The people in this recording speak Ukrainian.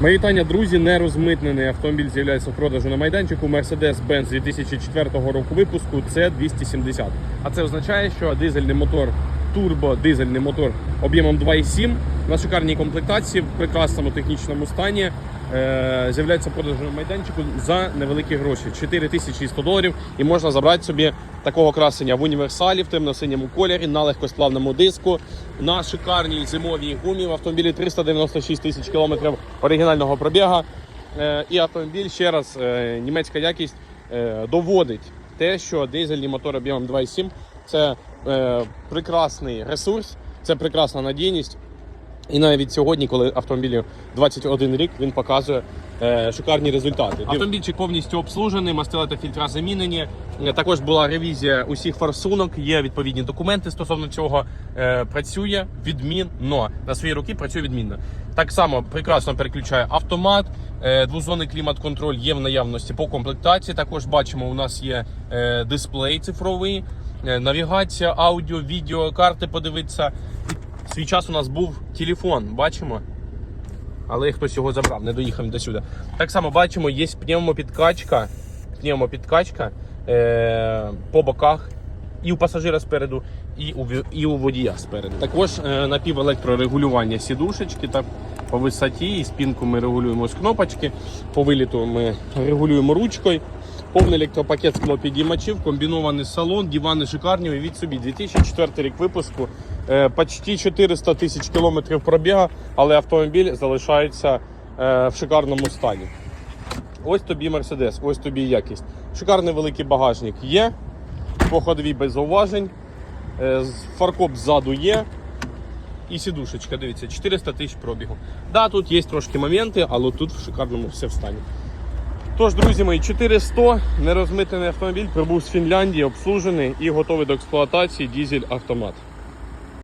Мої вітання, друзі, не розмитнений автомобіль з'являється в продажу на майданчику Mercedes-Benz 2004 року випуску. Це 270. А це означає, що дизельний мотор, турбо дизельний мотор об'ємом 2,7 на шикарній комплектації в прекрасному технічному стані. Е, З'являється на майданчику за невеликі гроші 4100 доларів. І можна забрати собі такого красення в універсалі в темно-синьому кольорі на легкосплавному диску на шикарній зимовій гумі в автомобілі 396 тисяч кілометрів оригінального пробіга. Е, І автомобіль ще раз е, німецька якість доводить те, що дизельний мотор об'ємом 2,7 це прекрасний ресурс, це прекрасна надійність. І навіть сьогодні, коли автомобілю 21 рік, він показує е, шикарні результати. Автомобільчик повністю обслужений, мастила та фільтра замінені. Е, Також була ревізія усіх форсунок, є відповідні документи стосовно цього. Е, працює відмінно. На свої руки працює відмінно. Так само прекрасно переключає автомат. Е, двозонний клімат-контроль є в наявності по комплектації. Також бачимо, у нас є е, дисплей цифровий, е, навігація, аудіо, відео, карти подивитися. Свій час у нас був телефон, бачимо. Але хтось його забрав, не доїхав до сюди. Так само бачимо, є пневмопідкачка, пневмопідкачка е, по боках і у пасажира спереду, і у, і у водія спереду. Також е, напівелектрорегулювання сідушечки так, по висоті і спинку ми регулюємо з кнопочки. По виліту ми регулюємо ручкою. Повний електропакет склопідіймачів, комбінований салон, дивани шикарні. Уявіть собі, 2004 рік випуску, е, почти 400 тисяч кілометрів пробіга, але автомобіль залишається е, в шикарному стані. Ось тобі Мерседес, ось тобі якість. Шикарний великий багажник є, по ходовій без зауважень, е, фаркоп ззаду є. І сідушечка, дивіться, 400 тисяч пробігу. Да, тут є трошки моменти, але тут в шикарному все в. Тож, друзі мої, 400 нерозмитений автомобіль прибув з Фінляндії, обслужений і готовий до експлуатації дізель автомат.